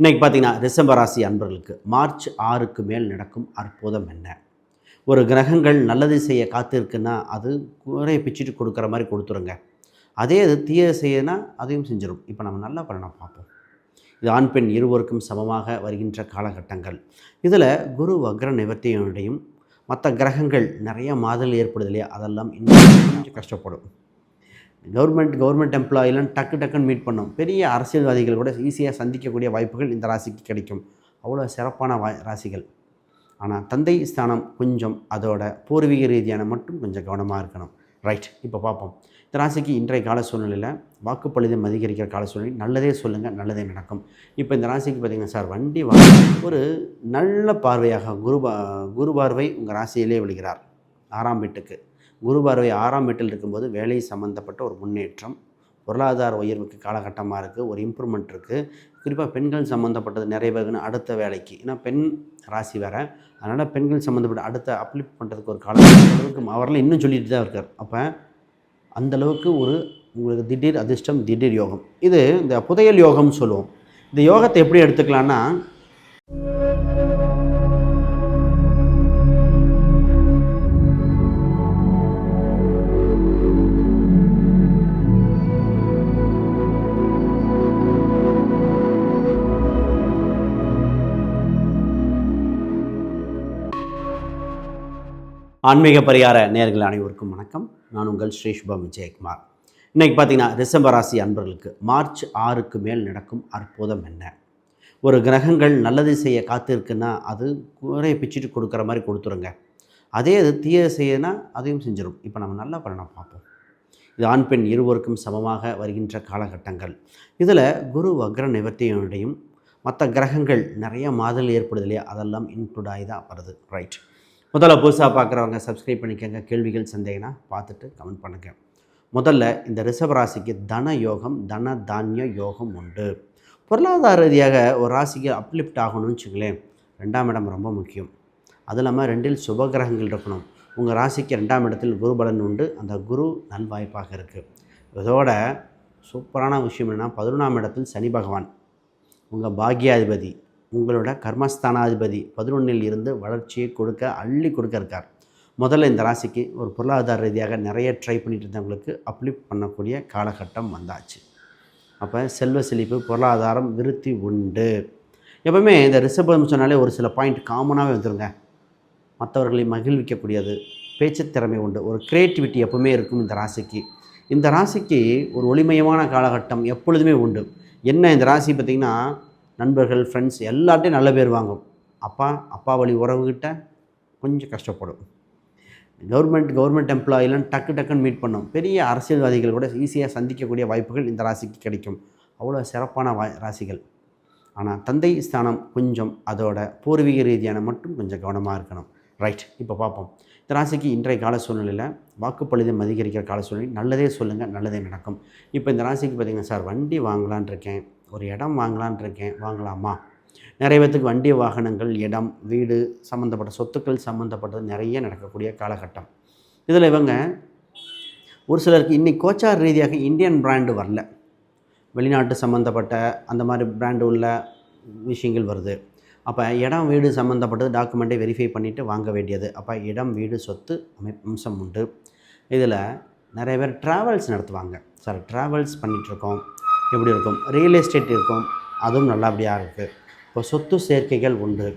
இன்றைக்கி பார்த்தீங்கன்னா டிசம்பர் ராசி அன்பர்களுக்கு மார்ச் ஆறுக்கு மேல் நடக்கும் அற்புதம் என்ன? ஒரு கிரகங்கள் நல்லது செய்ய காத்திருக்குன்னா அது குறைய பிச்சுட்டு கொடுக்குற மாதிரி கொடுத்துருங்க. அதே அது தீய செய்யனா அதையும் செஞ்சிடும் இப்போ நம்ம நல்லா பலனை பார்ப்போம். இது ஆண் பெண் இருவருக்கும் சமமாக வருகின்ற காலகட்டங்கள். இதில் குரு வக்ர நிவர்த்தியினுடையும் மற்ற கிரகங்கள் நிறைய மாதல் ஏற்படுது இல்லையா? அதெல்லாம் இன்னும் கொஞ்சம் கஷ்டப்படும். கவர்மெண்ட் கவர்மெண்ட் எம்ப்ளாயிலாம் டக்கு டக்குன்னு மீட் பண்ணும். பெரிய அரசியல்வாதிகள் கூட ஈஸியாக சந்திக்கக்கூடிய வாய்ப்புகள் இந்த ராசிக்கு கிடைக்கும். அவ்வளோ சிறப்பான வா ராசிகள். ஆனால் தந்தை ஸ்தானம் கொஞ்சம் அதோட பூர்வீக ரீதியான மட்டும் கொஞ்சம் கவனமாக இருக்கணும். ரைட் இப்போ பார்ப்போம். இந்த ராசிக்கு இன்றைய கால சூழ்நிலையில் வாக்குப்பளிதம் அதிகரிக்கிற கால சூழ்நிலை நல்லதே சொல்லுங்கள் நல்லதே நடக்கும். இப்போ இந்த ராசிக்கு பார்த்தீங்கன்னா சார் வண்டி வாங்க ஒரு நல்ல பார்வையாக குரு பா குரு பார்வை உங்கள் ராசியிலே விழுகிறார். ஆறாம் வீட்டுக்கு. குரு பார்வை ஆறாம் வீட்டில் இருக்கும்போது வேலை சம்மந்தப்பட்ட ஒரு முன்னேற்றம் பொருளாதார உயர்வுக்கு காலகட்டமாக இருக்குது ஒரு இம்ப்ரூவ்மெண்ட் இருக்குது குறிப்பாக பெண்கள் சம்மந்தப்பட்டது நிறைய பேருக்குன்னு அடுத்த வேலைக்கு ஏன்னா பெண் ராசி வேறு. அதனால் பெண்கள் சம்மந்தப்பட்ட அடுத்த அப்ளிப் பண்ணுறதுக்கு ஒரு காலகட்டத்துக்கு அவரெல்லாம் இன்னும் சொல்லிட்டு தான் இருக்கார். அப்போ அந்தளவுக்கு ஒரு உங்களுக்கு திடீர் அதிர்ஷ்டம் திடீர் யோகம். இது இந்த புதையல் யோகம்னு சொல்லுவோம். இந்த யோகத்தை எப்படி எடுத்துக்கலான்னா ஆன்மீக பரிகார நேர்கள் அனைவருக்கும் வணக்கம். நான் உங்கள் ஸ்ரீ விஜயகுமார். இன்றைக்கி பார்த்தீங்கன்னா டிசம்பர் ராசி அன்பர்களுக்கு மார்ச் ஆறுக்கு மேல் நடக்கும் அற்புதம் என்ன? ஒரு கிரகங்கள் நல்லது செய்ய காத்திருக்குன்னா அது குறைய பிச்சுட்டு கொடுக்குற மாதிரி கொடுத்துருங்க. அதே இது தீய செய்யனா அதையும் செஞ்சிடும் இப்போ நம்ம நல்லா பலனை பார்ப்போம். இது ஆண் பெண் இருவருக்கும் சமமாக வருகின்ற காலகட்டங்கள். இதில் குரு வக்ர நிவர்த்தியினுடையும் மற்ற கிரகங்கள் நிறைய மாதல் ஏற்படுது இல்லையா? அதெல்லாம் இன்க்ளூட் ஆகி தான் வருது ரைட் முதல்ல புதுசாக பார்க்குறவங்க சப்ஸ்கிரைப் பண்ணிக்கோங்க. கேள்விகள் சந்தேகம்னா பார்த்துட்டு கமெண்ட் பண்ணுங்கள் முதல்ல இந்த ரிஷப ராசிக்கு தன யோகம் தன தானிய யோகம் உண்டு. பொருளாதார ரீதியாக ஒரு ராசிக்கு அப்லிஃப்ட் ஆகணும்னு வச்சுங்களேன் ரெண்டாம் இடம் ரொம்ப முக்கியம். அது இல்லாமல் ரெண்டில் சுப கிரகங்கள் இருக்கணும். உங்கள் ராசிக்கு ரெண்டாம் இடத்தில் குரு பலன் உண்டு. அந்த குரு நல்வாய்ப்பாக இருக்குது இதோட சூப்பரான விஷயம் என்னென்னா பதினொன்றாம் இடத்தில் சனி பகவான். உங்கள் பாக்யாதிபதி உங்களோட கர்மஸ்தானாதிபதி பதினொன்றில் இருந்து வளர்ச்சியை கொடுக்க அள்ளி கொடுக்க இருக்கார் முதல்ல இந்த ராசிக்கு ஒரு பொருளாதார ரீதியாக நிறைய ட்ரை பண்ணிட்டு இருந்தவங்களுக்கு அப்ளி பண்ணக்கூடிய காலகட்டம் வந்தாச்சு. அப்போ செல்வ செழிப்பு பொருளாதாரம் விருத்தி உண்டு. எப்பவுமே இந்த ரிஷபம் சொன்னாலே ஒரு சில பாயிண்ட் காமனாகவே வந்துருங்க. மற்றவர்களை மகிழ்விக்கக்கூடியது பேச்சு திறமை உண்டு. ஒரு க்ரியேட்டிவிட்டி எப்பவுமே இருக்கும் இந்த ராசிக்கு. இந்த ராசிக்கு ஒரு ஒளிமயமான காலகட்டம் எப்பொழுதுமே உண்டு. என்ன இந்த ராசி பார்த்திங்கன்னா நண்பர்கள் ஃப்ரெண்ட்ஸ் எல்லார்ட்டையும் நல்ல பேர் வாங்கும். அப்பா அப்பா வழி உறவுகிட்ட கொஞ்சம் கஷ்டப்படும். கவர்மெண்ட் கவர்மெண்ட் எம்ப்ளாயிலாம் டக்கு டக்குன்னு மீட் பண்ணும். பெரிய அரசியல்வாதிகள் கூட ஈஸியாக சந்திக்கக்கூடிய வாய்ப்புகள் இந்த ராசிக்கு கிடைக்கும். அவ்வளோ சிறப்பான வா ராசிகள். ஆனால் தந்தை ஸ்தானம் கொஞ்சம் அதோட பூர்வீக ரீதியான மட்டும் கொஞ்சம் கவனமாக இருக்கணும். ரைட் இப்போ பார்ப்போம் இந்த ராசிக்கு இன்றைய கால சூழ்நிலையில் வாக்குப்பளிதம் அதிகரிக்கிற கால சூழ்நிலை நல்லதே சொல்லுங்கள் நல்லதே நடக்கும். இப்போ இந்த ராசிக்கு பார்த்திங்கன்னா சார் வண்டி வாங்கலான் இருக்கேன். ஒரு இடம் வாங்கலான் இருக்கேன் வாங்கலாமா? நிறைய பேர்த்துக்கு வண்டி வாகனங்கள் இடம் வீடு சம்மந்தப்பட்ட சொத்துக்கள் சம்மந்தப்பட்டது நிறைய நடக்கக்கூடிய காலகட்டம். இதில் இவங்க ஒரு சிலருக்கு இன்னைக்கு கோச்சார் ரீதியாக இந்தியன் பிராண்டு வரல. வெளிநாட்டு சம்மந்தப்பட்ட அந்த மாதிரி பிராண்டு உள்ள விஷயங்கள் வருது. அப்போ இடம் வீடு சம்மந்தப்பட்டது டாக்குமெண்ட்டை வெரிஃபை பண்ணிவிட்டு வாங்க வேண்டியது. அப்போ இடம் வீடு சொத்து அமை அம்சம் உண்டு. இதில் நிறைய பேர் ட்ராவல்ஸ் நடத்துவாங்க. சார் ட்ராவல்ஸ் பண்ணிகிட்ருக்கோம் எப்படி இருக்கும்? ரியல் எஸ்டேட் இருக்கும். அதுவும் நல்லபடியாக இருக்குது இப்போ சொத்து சேர்க்கைகள் உண்டு.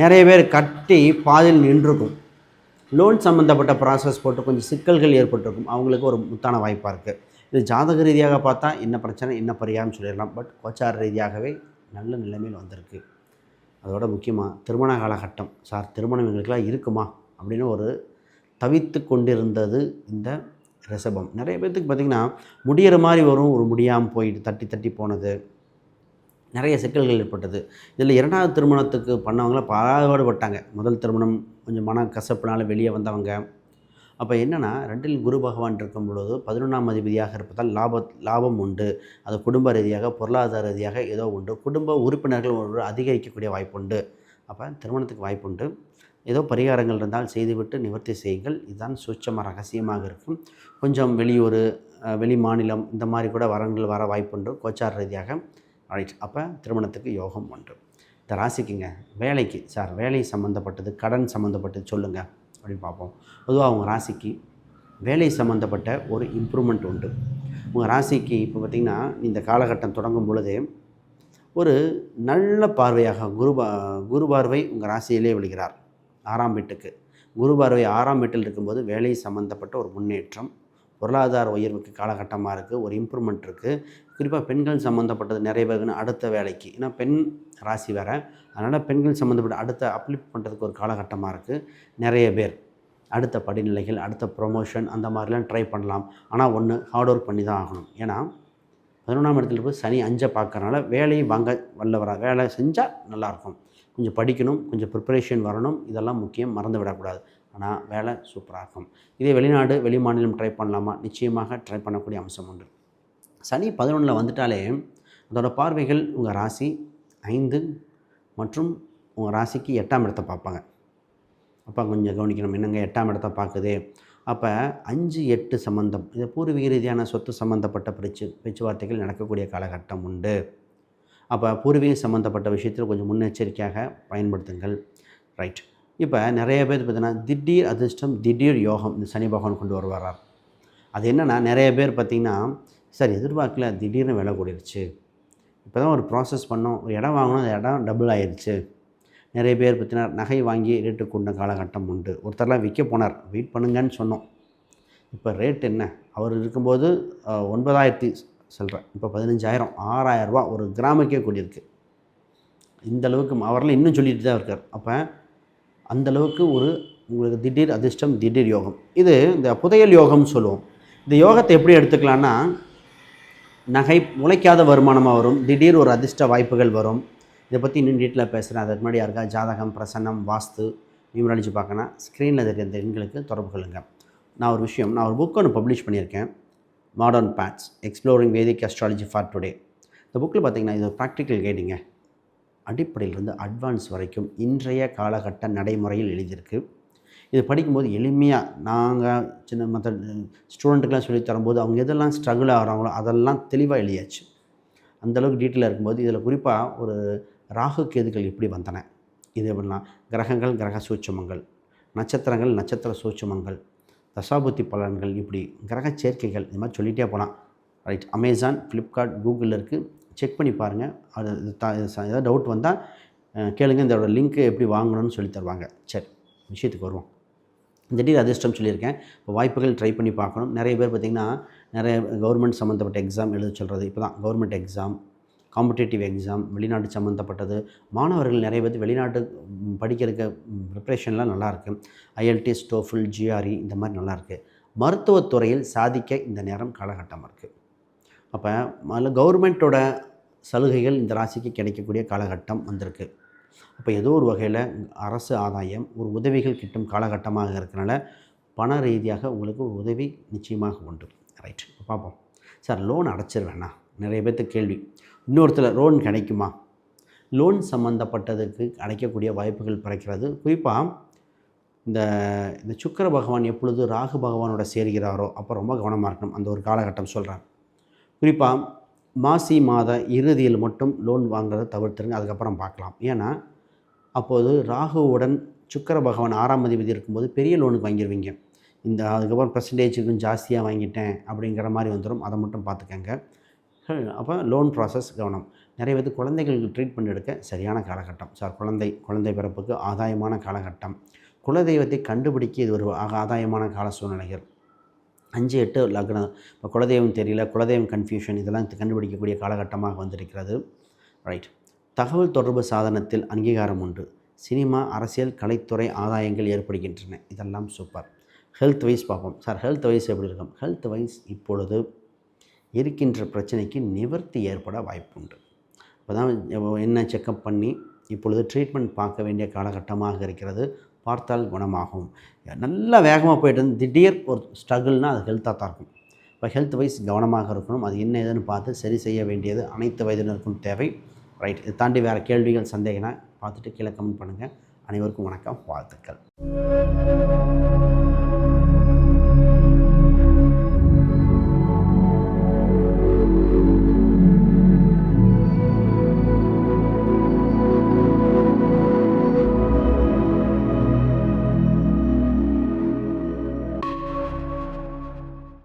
நிறைய பேர் கட்டி பாதியில் நின்றுருக்கும் லோன் சம்மந்தப்பட்ட ப்ராசஸ் போட்டு கொஞ்சம் சிக்கல்கள் ஏற்பட்டிருக்கும். அவங்களுக்கு ஒரு முத்தான வாய்ப்பாக இருக்குது இது ஜாதக ரீதியாக பார்த்தா என்ன பிரச்சனை என்ன பரிகாரம் சொல்லிடலாம். பட் கோச்சார ரீதியாகவே நல்ல நிலைமையில் வந்திருக்கு. அதோட முக்கியமாக திருமண காலகட்டம். சார் திருமணம் எங்களுக்கெல்லாம் இருக்குமா? அப்படின்னு ஒரு தவித்து கொண்டிருந்தது இந்த ரிஷபம் நிறைய பேர்த்துக்கு பார்த்திங்கன்னா முடியிற மாதிரி வரும் ஒரு முடியாமல் போயிட்டு தட்டி தட்டி போனது. நிறைய சிக்கல்கள் ஏற்பட்டது. இதில் இரண்டாவது திருமணத்துக்கு பண்ணவங்களாம் பாடுபட்டாங்க முதல் திருமணம் கொஞ்சம் மன கசப்புனால வெளியே வந்தவங்க. அப்போ என்னென்னா ரெண்டில் குரு பகவான் இருக்கும் பொழுது பதினொன்றாம் அதிபதியாக இருப்பதால் லாப லாபம் உண்டு. அது குடும்ப ரீதியாக பொருளாதார ரீதியாக ஏதோ உண்டு. குடும்ப உறுப்பினர்கள் ஒரு அதிகரிக்கக்கூடிய வாய்ப்புண்டு அப்போ திருமணத்துக்கு வாய்ப்புண்டு ஏதோ பரிகாரங்கள் இருந்தால் செய்துவிட்டு நிவர்த்தி செய்யுங்கள். இதுதான் சூட்சமாக ரகசியமாக இருக்கும். கொஞ்சம் வெளியூர் வெளி மாநிலம் இந்த மாதிரி கூட வரங்கள் வர வாய்ப்புண்டு. கோச்சார் ரீதியாக. ரைட் அப்போ திருமணத்துக்கு யோகம் உண்டு. இந்த ராசிக்குங்க வேலைக்கு சார் வேலை சம்மந்தப்பட்டது கடன் சம்மந்தப்பட்டது சொல்லுங்கள் அப்படின்னு பார்ப்போம். பொதுவாக அவங்க ராசிக்கு வேலை சம்மந்தப்பட்ட ஒரு இம்ப்ரூவ்மெண்ட் உண்டு. உங்கள் ராசிக்கு இப்போ பார்த்திங்கன்னா இந்த காலகட்டம் தொடங்கும் பொழுதே ஒரு நல்ல பார்வையாக குரு பா குரு பார்வை உங்கள் ராசியிலே விழுகிறார். ஆறாம் வீட்டுக்கு. குரு பார்வை ஆறாம் வீட்டில் இருக்கும்போது வேலை சம்மந்தப்பட்ட ஒரு முன்னேற்றம் பொருளாதார உயர்வுக்கு காலகட்டமாக இருக்குது ஒரு இம்ப்ரூவ்மெண்ட் இருக்குது குறிப்பாக பெண்கள் சம்மந்தப்பட்டது நிறைய பேருக்குன்னு அடுத்த வேலைக்கு. ஏன்னா பெண் ராசி வேறு. அதனால் பெண்கள் சம்மந்தப்பட்ட அடுத்த அப்லிஃப்ட் பண்ணுறதுக்கு ஒரு காலகட்டமாக இருக்குது நிறைய பேர். அடுத்த படிநிலைகள் அடுத்த ப்ரொமோஷன் அந்த மாதிரிலாம் ட்ரை பண்ணலாம். ஆனால் ஒன்று ஹார்ட் ஒர்க் பண்ணி தான் ஆகணும். ஏன்னா பதினொன்றாம் இடத்துல போய் சனி அஞ்சை பார்க்கறனால வேலையை வாங்க வல்லவரா வேலை செஞ்சால் நல்லாயிருக்கும் கொஞ்சம் படிக்கணும் கொஞ்சம் ப்ரிப்பரேஷன் வரணும் இதெல்லாம் முக்கியம் மறந்து விடக்கூடாது ஆனால் வேலை சூப்பராக இருக்கும். இதே வெளிநாடு வெளி மாநிலம் ட்ரை பண்ணலாமா? நிச்சயமாக ட்ரை பண்ணக்கூடிய அம்சம் உண்டு. சனி பதினொன்றில் வந்துட்டாலே அதோட பார்வைகள் உங்கள் ராசி ஐந்து மற்றும் உங்கள் ராசிக்கு எட்டாம் இடத்தை பார்ப்பாங்க. அப்போ கொஞ்சம் கவனிக்கணும் என்னங்க எட்டாம் இடத்தை பார்க்குது? அப்போ அஞ்சு எட்டு சம்மந்தம் இது பூர்வீக ரீதியான சொத்து சம்மந்தப்பட்ட பேச்சு பேச்சுவார்த்தைகள் நடக்கக்கூடிய காலகட்டம் உண்டு. அப்போ பூர்வீகம் சம்மந்தப்பட்ட விஷயத்தில் கொஞ்சம் முன்னெச்சரிக்கையாக பயன்படுத்துங்கள். ரைட் இப்போ நிறைய பேர் பார்த்திங்கன்னா திடீர் அதிர்ஷ்டம் திடீர் யோகம் இந்த சனி பகவான் கொண்டு வருவாரார் அது என்னென்னா நிறைய பேர் பார்த்திங்கன்னா சார் எதிர்பார்க்கல திடீர்னு விலை கூடிருச்சு. இப்போ தான் ஒரு ப்ராசஸ் பண்ணோம். ஒரு இடம் வாங்கினோம் அந்த இடம் டபுள் ஆயிடுச்சு நிறைய பேர் பார்த்தீங்கன்னா நகை வாங்கி ரேட்டு கொண்ட காலகட்டம் உண்டு. ஒருத்தர்லாம் விற்க போனார். வெயிட் பண்ணுங்கன்னு சொன்னோம். இப்போ ரேட் என்ன? அவர் இருக்கும்போது ஒன்பதாயிரத்தி சொல்கிறேன் இப்போ பதினஞ்சாயிரம் ஆறாயிரரூபா ஒரு கிராமுக்கே கூடியிருக்கு. இந்த அளவுக்கு அவரெல்லாம் இன்னும் சொல்லிட்டு தான் இருக்கார். அப்போ அந்த அளவுக்கு ஒரு உங்களுக்கு திடீர் அதிர்ஷ்டம் திடீர் யோகம். இது இந்த புதையல் யோகம்னு சொல்லுவோம். இந்த யோகத்தை எப்படி எடுத்துக்கலான்னா நகை உழைக்காத வருமானமாக வரும் திடீர் ஒரு அதிர்ஷ்ட வாய்ப்புகள் வரும். இதை பற்றி இன்னும் டீட்டெயில் பேசுகிறேன் அதுக்கு முன்னாடி யாருக்கா ஜாதகம் பிரசன்னம் வாஸ்து நியூமராலஜி பார்க்கணும் ஸ்க்ரீனில் தெரிய இந்த எண்களுக்கு தொடர்பு கொள்ளுங்கள் நான் ஒரு விஷயம் நான் ஒரு புக் ஒன்று பப்ளிஷ் பண்ணியிருக்கேன். Modern paths exploring Vedic astrology for today இந்த புக்கில் பார்த்தீங்கன்னா இது ஒரு ப்ராக்டிக்கல் கைடுங்க அடிப்படையிலிருந்து அட்வான்ஸ் வரைக்கும் இன்றைய காலகட்ட நடைமுறையில் எழுதியிருக்கு. இது படிக்கும்போது எளிமையாக நாங்கள் சின்ன மற்ற ஸ்டூடெண்ட்டுக்கெலாம் சொல்லி தரும்போது அவங்க எதெல்லாம் ஸ்ட்ரகிள் ஆகிறாங்களோ அதெல்லாம் தெளிவாக எழுதியாச்சு. அந்தளவுக்கு டீட்டெயிலாக இருக்கும்போது இதில் குறிப்பாக ஒரு ராகு கேதுகள் எப்படி வந்தன. இது எப்படிலாம் கிரகங்கள் கிரக சூட்சமங்கள். நட்சத்திரங்கள் நட்சத்திர சூட்சமங்கள். தசாபுத்தி பலன்கள் இப்படி கிரக சேர்க்கைகள் இது மாதிரி சொல்லிகிட்டே போகலாம். ரைட் அமேசான் ஃப்ளிப்கார்ட் கூகுளில் இருக்குது செக் பண்ணி பாருங்கள் அது ஏதாவது டவுட் வந்தால் கேளுங்க. இதோட லிங்க்கு எப்படி வாங்கணும்னு சொல்லி தருவாங்க. சரி விஷயத்துக்கு வருவோம். திடீர் அதிர்ஷ்டம் சொல்லியிருக்கேன். இப்போ வாய்ப்புகள் ட்ரை பண்ணி பார்க்கணும். நிறைய பேர் பார்த்திங்கன்னா நிறைய கவர்மெண்ட் சம்மந்தப்பட்ட எக்ஸாம் எழுத சொல்கிறது இப்போ தான் கவர்மெண்ட் எக்ஸாம் காம்படேட்டிவ் எக்ஸாம் வெளிநாட்டு சம்மந்தப்பட்டது மாணவர்கள் நிறைய பேர் வெளிநாட்டு படிக்கிறதுக்கு ப்ரிப்ரேஷன்லாம் நல்லாயிருக்கு. ஐஎல்டி டோஃபுல் ஜிஆர்இ இந்த மாதிரி நல்லாயிருக்கு. மருத்துவத்துறையில் சாதிக்க இந்த நேரம் காலகட்டமாக இருக்குது அப்போ அதில் கவர்மெண்ட்டோட சலுகைகள் இந்த ராசிக்கு கிடைக்கக்கூடிய காலகட்டம் வந்திருக்கு. அப்போ ஏதோ ஒரு வகையில் அரசு ஆதாயம் ஒரு உதவிகள் கிட்டும் காலகட்டமாக இருக்கிறனால பண ரீதியாக உங்களுக்கு ஒரு உதவி நிச்சயமாக உண்டு. ரைட் பார்ப்போம் சார் லோன் அடைச்சிருவேண்ணா. நிறைய பேர்த்து கேள்வி. இன்னொருத்தில் லோன் கிடைக்குமா? லோன் சம்மந்தப்பட்டதுக்கு அடைக்கக்கூடிய வாய்ப்புகள் பிறக்கிறது. குறிப்பாக இந்த இந்த சுக்கிர பகவான் எப்பொழுது ராகு பகவானோட சேர்கிறாரோ அப்போ ரொம்ப கவனமாக இருக்கணும். அந்த ஒரு காலகட்டம் சொல்கிறேன் குறிப்பாக மாசி மாத இறுதியில் மட்டும் லோன் வாங்குறதை தவிர்த்துருங்க அதுக்கப்புறம் பார்க்கலாம். ஏன்னா அப்போது ராகுவுடன் சுக்கிர பகவான் ஆறாம் அதிபதி இருக்கும்போது பெரிய லோனுக்கு வாங்கிடுவீங்க இந்த அதுக்கப்புறம் பர்சன்டேஜுக்கும் ஜாஸ்தியாக வாங்கிட்டேன் அப்படிங்கிற மாதிரி வந்துடும் அதை மட்டும் பார்த்துக்கங்க. அப்போ லோன் ப்ராசஸ் கவனம். நிறைய பேர் குழந்தைகளுக்கு ட்ரீட்மெண்ட் எடுக்க சரியான காலகட்டம். சார் குழந்தை குழந்தை பிறப்புக்கு ஆதாயமான காலகட்டம். குலதெய்வத்தை கண்டுபிடிக்க இது ஒரு ஆக- ஆதாயமான கால சூழ்நிலைகள். அஞ்சு எட்டு லக்னம் இப்போ குலதெய்வம் தெரியல குலதெய்வம் கன்ஃபியூஷன் இதெல்லாம் கண்டுபிடிக்கக்கூடிய காலகட்டமாக வந்திருக்கிறது. ரைட் தகவல் தொடர்பு சாதனத்தில் அங்கீகாரம் உண்டு. சினிமா அரசியல் கலைத்துறை ஆதாயங்கள் ஏற்படுகின்றன. இதெல்லாம் சூப்பர் ஹெல்த் வைஸ் பார்ப்போம். சார் ஹெல்த் வைஸ் எப்படி இருக்கும்? ஹெல்த் வைஸ் இப்பொழுது இருக்கின்ற பிரச்சனைக்கு நிவர்த்தி ஏற்பட வாய்ப்புண்டு. இப்போ தான் என்ன செக்கப் பண்ணி இப்பொழுது ட்ரீட்மெண்ட் பார்க்க வேண்டிய காலகட்டமாக இருக்கிறது பார்த்தால் குணமாகும். நல்லா வேகமாக போயிட்டு வந்து திடீர் ஒரு ஸ்ட்ரகிள்னால் அது ஹெல்த்தாக தான் இருக்கும். இப்போ ஹெல்த் வைஸ் கவனமாக இருக்கணும். அது என்ன ஏதுன்னு பார்த்து சரி செய்ய வேண்டியது அனைத்து வயதினருக்கும் தேவை. ரைட் இதை தாண்டி வேறு கேள்விகள் சந்தேகம்னா பார்த்துட்டு கீழே கமெண்ட் பண்ணுங்கள் அனைவருக்கும் வணக்கம் வாழ்த்துக்கள்.